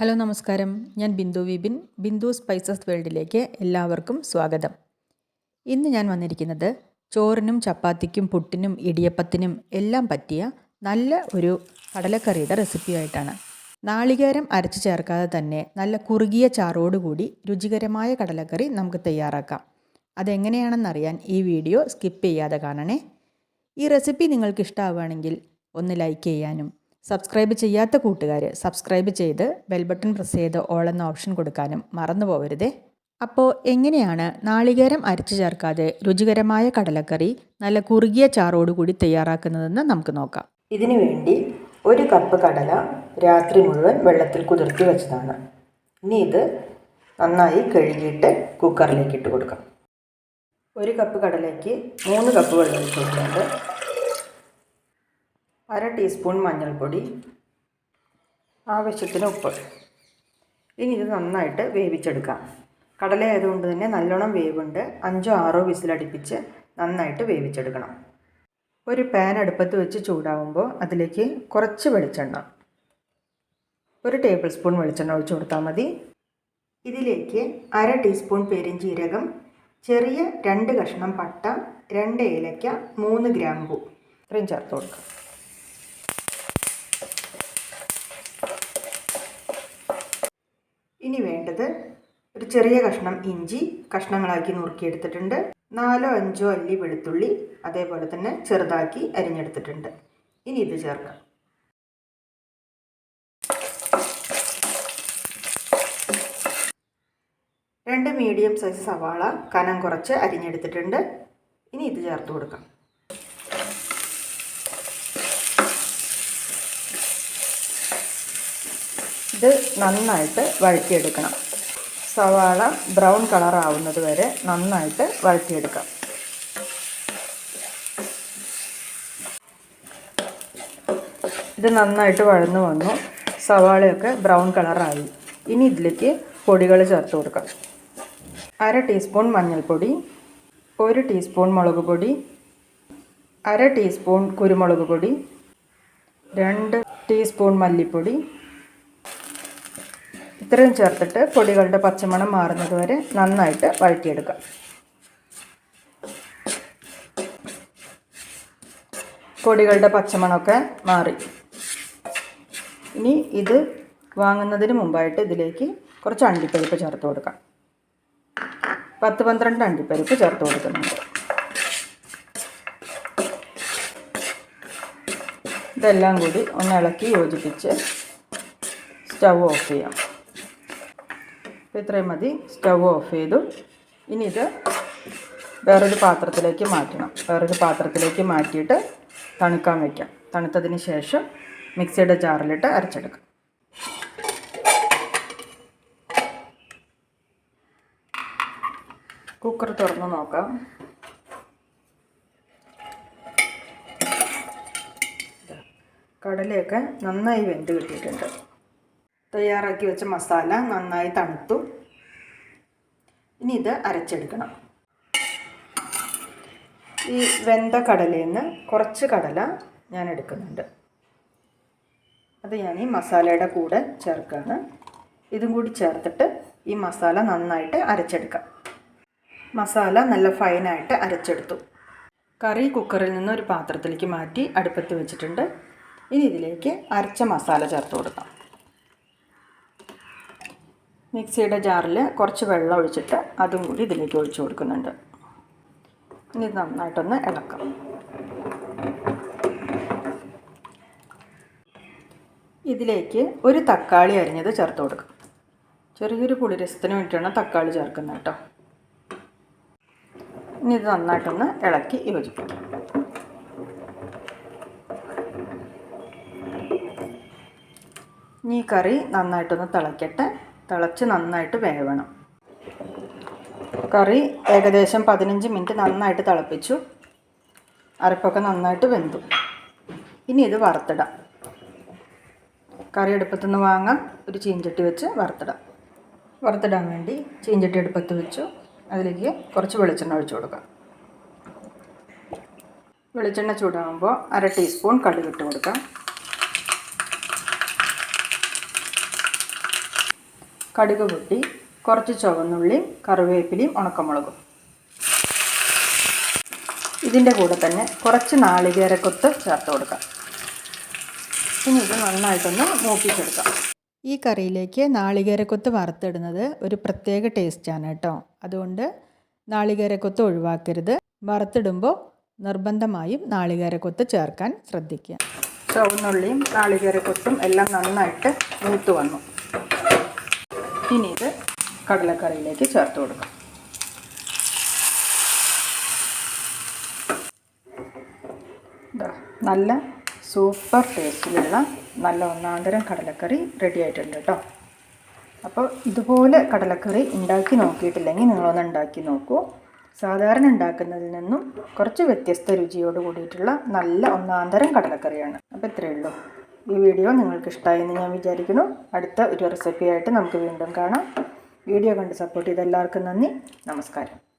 Hello നമസ്കാരം. ഞാൻ Bindu Vipin Bindu spices വേൾഡിലേക്ക് എല്ലാവർക്കും സ്വാഗതം. ഇന്ന് ഞാൻ വന്നിരിക്കുന്നത് ചോറിനും ചപ്പാത്തിക്കും പുട്ടിനും ഇടിയപ്പത്തിനും എല്ലാം പറ്റിയ നല്ല ഒരു കടലക്കറിയുടെ റെസിപ്പിയായിട്ടാണ് നാളികേരം അരച്ച് ചേർക്കാതെ തന്നെ നല്ല കുറുകിയ ചാറോടുകൂടി രുചികരമായ കടലക്കറി നമുക്ക് തയ്യാറാക്കാം. അതെങ്ങനെയാണെന്നറിയാൻ ഈ വീഡിയോ സ്കിപ്പ് ചെയ്യാതെ കാണണേ. ഈ റെസിപ്പി നിങ്ങൾക്ക് ഇഷ്ടമാവുകയാണെങ്കിൽ ഒന്ന് ലൈക്ക് ചെയ്യാനും സബ്സ്ക്രൈബ് ചെയ്യാത്ത കൂട്ടുകാർ സബ്സ്ക്രൈബ് ചെയ്ത് ബെൽ ബട്ടൺ പ്രസ് ചെയ്ത് ഓൾ എന്ന ഓപ്ഷൻ കൊടുക്കാനും മറന്നു പോകരുതേ അപ്പോൾ എങ്ങനെയാണ് നാളികേരം അരച്ചു ചേർക്കാതെ രുചികരമായ കടലക്കറി നല്ല കുറുകിയ ചാറോടുകൂടി തയ്യാറാക്കുന്നതെന്ന് നമുക്ക് നോക്കാം. ഇതിനു വേണ്ടി ഒരു കപ്പ് കടല രാത്രി മുഴുവൻ വെള്ളത്തിൽ കുതിർത്തി വെച്ചതാണ്. ഇനി ഇത് നന്നായി കഴുകിയിട്ട് കുക്കറിലേക്ക് ഇട്ട് കൊടുക്കാം. ഒരു കപ്പ് കടലയ്ക്ക് മൂന്ന് കപ്പ് വെള്ളം ഒഴിച്ച് കൊടുക്കുന്നുണ്ട് അര ടീസ്പൂൺ മഞ്ഞൾപ്പൊടി ആവശ്യത്തിന് ഉപ്പ്. ഇനി ഇത് നന്നായിട്ട് വേവിച്ചെടുക്കാം. കടല ആയതുകൊണ്ട് തന്നെ നല്ലോണം വേവുണ്ട്. അഞ്ചോ ആറോ വിസിലടിപ്പിച്ച് നന്നായിട്ട് വേവിച്ചെടുക്കണം. ഒരു പാൻ അടുപ്പത്ത് വെച്ച് ചൂടാവുമ്പോൾ അതിലേക്ക് കുറച്ച് വെളിച്ചെണ്ണ ഒരു ടേബിൾ സ്പൂൺ വെളിച്ചെണ്ണ ഒഴിച്ച് കൊടുത്താൽ മതി. ഇതിലേക്ക് അര ടീസ്പൂൺ പെരിഞ്ചീരകം ചെറിയ രണ്ട് കഷ്ണം പട്ട രണ്ട് ഏലക്ക മൂന്ന് ഗ്രാമ്പു ഇത്രയും ചേർത്ത് കൊടുക്കാം. ഇനി വേണ്ടത് ഒരു ചെറിയ കഷ്ണം ഇഞ്ചി കഷ്ണങ്ങളാക്കി നുറുക്കിയെടുത്തിട്ടുണ്ട്. നാലോ അഞ്ചോ അല്ലി വെളുത്തുള്ളി അതേപോലെ തന്നെ ചെറുതാക്കി അരിഞ്ഞെടുത്തിട്ടുണ്ട്. ഇനി ഇത് ചേർക്കാം. രണ്ട് മീഡിയം സൈസ് സവാള കനം കുറച്ച് അരിഞ്ഞെടുത്തിട്ടുണ്ട്. ഇനി ഇത് ചേർത്ത് കൊടുക്കാം. ഇത് നന്നായിട്ട് വഴറ്റിയെടുക്കണം. സവാള ബ്രൗൺ കളർ ആവുന്നത് വരെ നന്നായിട്ട് വഴറ്റിയെടുക്കാം. ഇത് നന്നായിട്ട് വഴന്നു വന്നു. സവാളയൊക്കെ ബ്രൗൺ കളറായി. ഇനി ഇതിലേക്ക് പൊടികൾ ചേർത്ത് കൊടുക്കാം. അര ടീസ്പൂൺ മഞ്ഞൾപ്പൊടി ഒരു ടീസ്പൂൺ മുളക് പൊടി അര ടീസ്പൂൺ കുരുമുളക് പൊടി രണ്ട് ടീസ്പൂൺ മല്ലിപ്പൊടി ഇത്രയും ചേർത്തിട്ട് പൊടികളുടെ പച്ചമണം മാറുന്നത് വരെ നന്നായിട്ട് വഴറ്റിയെടുക്കാം. പൊടികളുടെ പച്ചമണമൊക്കെ മാറി. ഇനി ഇത് വാങ്ങുന്നതിന് മുമ്പായിട്ട് ഇതിലേക്ക് കുറച്ച് അണ്ടിപ്പരിപ്പ് ചേർത്ത് കൊടുക്കാം. പത്ത് പന്ത്രണ്ട് അണ്ടിപ്പരിപ്പ് ചേർത്ത് കൊടുക്കുന്നുണ്ട്. ഇതെല്ലാം കൂടി ഒന്ന് ഇളക്കി യോജിപ്പിച്ച് സ്റ്റൗ ഓഫ് ചെയ്യാം. അപ്പോൾ ഇത്രയും മതി. സ്റ്റവ് ഓഫ് ചെയ്തു. ഇനി ഇത് വേറൊരു പാത്രത്തിലേക്ക് മാറ്റണം. വേറൊരു പാത്രത്തിലേക്ക് മാറ്റിയിട്ട് തണുക്കാൻ വയ്ക്കാം തണുത്തതിന് ശേഷം മിക്സിയുടെ ജാറിലിട്ട് അരച്ചെടുക്കാം. കുക്കർ തുറന്ന് നോക്കാം. കടലയൊക്കെ നന്നായി വെന്ത് കിട്ടിയിട്ടുണ്ട്. തയ്യാറാക്കി വെച്ച മസാല നന്നായി തണുത്തു. ഇനി ഇത് അരച്ചെടുക്കണം. ഈ വെന്ത കടലയിൽ നിന്ന് കുറച്ച് കടല ഞാൻ എടുക്കുന്നുണ്ട്. അത് ഞാൻ ഈ മസാലയുടെ കൂടെ ചേർക്കുകയാണ് ഇതും കൂടി ചേർത്തിട്ട് ഈ മസാല നന്നായിട്ട് അരച്ചെടുക്കാം. മസാല നല്ല ഫൈനായിട്ട് അരച്ചെടുത്തു. കറി കുക്കറിൽ നിന്ന് ഒരു പാത്രത്തിലേക്ക് മാറ്റി അടുപ്പത്ത് വെച്ചിട്ടുണ്ട്. ഇനി ഇതിലേക്ക് അരച്ച മസാല ചേർത്ത് കൊടുക്കാം. മിക്സിയുടെ ജാറിൽ കുറച്ച് വെള്ളം ഒഴിച്ചിട്ട് അതും കൂടി ഇതിലേക്ക് ഒഴിച്ചു കൊടുക്കുന്നുണ്ട്. ഇനി നന്നായിട്ടൊന്ന് ഇളക്കാം. ഇതിലേക്ക് ഒരു തക്കാളി അരിഞ്ഞത് ചേർത്ത് കൊടുക്കും. ചെറിയൊരു പുളിരസത്തിന് വേണ്ടിയിട്ടാണ് തക്കാളി ചേർക്കുന്നത് കേട്ടോ. ഇനി ഇത് നന്നായിട്ടൊന്ന് ഇളക്കി യോജിപ്പിക്കാം. ഇനി കറി നന്നായിട്ടൊന്ന് തിളയ്ക്കട്ടെ തിളച്ച് നന്നായിട്ട് വേവണം. കറി ഏകദേശം പതിനഞ്ച് മിനിറ്റ് നന്നായിട്ട് തിളപ്പിച്ചു. അരപ്പൊക്കെ നന്നായിട്ട് വെന്തു. ഇനി ഇത് വറുത്തിടാം. കറി അടുപ്പത്തു നിന്ന് വാങ്ങാം. ഒരു ചീഞ്ചട്ടി വെച്ച് വറുത്തിടാം. വറുത്തിടാൻ വേണ്ടി ചീഞ്ചട്ടി അടുപ്പത്ത് വെച്ചു. അതിലേക്ക് കുറച്ച് വെളിച്ചെണ്ണ ഒഴിച്ചു കൊടുക്കാം. വെളിച്ചെണ്ണ ചൂടാകുമ്പോൾ അര ടീസ്പൂൺ കടുക് ഇട്ട് കൊടുക്കാം. കടുക് പൊട്ടി കുറച്ച് ചുവന്നുള്ളിയും കറിവേപ്പിലയും ഉണക്കമുളകും. ഇതിന്റെ കൂടെ തന്നെ കുറച്ച് നാളികേരക്കൊത്ത് ചേർത്ത് കൊടുക്കാം. ഇനി ഇത് നന്നായിട്ടൊന്ന് മൂപ്പിച്ചെടുക്കാം. ഈ കറിയിലേക്ക് നാളികേരക്കൊത്ത് വറുത്തിടുന്നത് ഒരു പ്രത്യേക ടേസ്റ്റാണ് കേട്ടോ. അതുകൊണ്ട് നാളികേരക്കൊത്ത് ഒഴിവാക്കരുത്. വറുത്തിടുമ്പോൾ നിർബന്ധമായും നാളികേരക്കൊത്ത് ചേർക്കാൻ ശ്രദ്ധിക്കുക. ചുവന്നുള്ളിയും നാളികേരക്കൊത്തും എല്ലാം നന്നായിട്ട് മൂത്ത് വന്നു. ഇനി ഇത് കടലക്കറിയിലേക്ക് ചേർത്ത് കൊടുക്കാം. നല്ല സൂപ്പർ ടേസ്റ്റിലുള്ള നല്ല ഒന്നാന്തരം കടലക്കറി റെഡി ആയിട്ടുണ്ട് കേട്ടോ അപ്പോൾ ഇതുപോലെ കടലക്കറി ഉണ്ടാക്കി നോക്കിയിട്ടില്ലെങ്കിൽ നിങ്ങളൊന്ന് ഉണ്ടാക്കി നോക്കൂ. സാധാരണ ഉണ്ടാക്കുന്നതിൽ നിന്നും കുറച്ച് വ്യത്യസ്ത രുചിയോട് കൂടിയിട്ടുള്ള നല്ല ഒന്നാന്തരം കടലക്കറിയാണ്. അപ്പോൾ ഇത്രയേ ഉള്ളൂ. ഈ വീഡിയോ നിങ്ങൾക്ക് ഇഷ്ടമായി എന്ന് ഞാൻ വിചാരിക്കുന്നു. അടുത്ത ഒരു റെസിപ്പിയായിട്ട് നമുക്ക് വീണ്ടും കാണാം. വീഡിയോ കണ്ട് സപ്പോർട്ട് ചെയ്ത എല്ലാവർക്കും നന്ദി. നമസ്കാരം.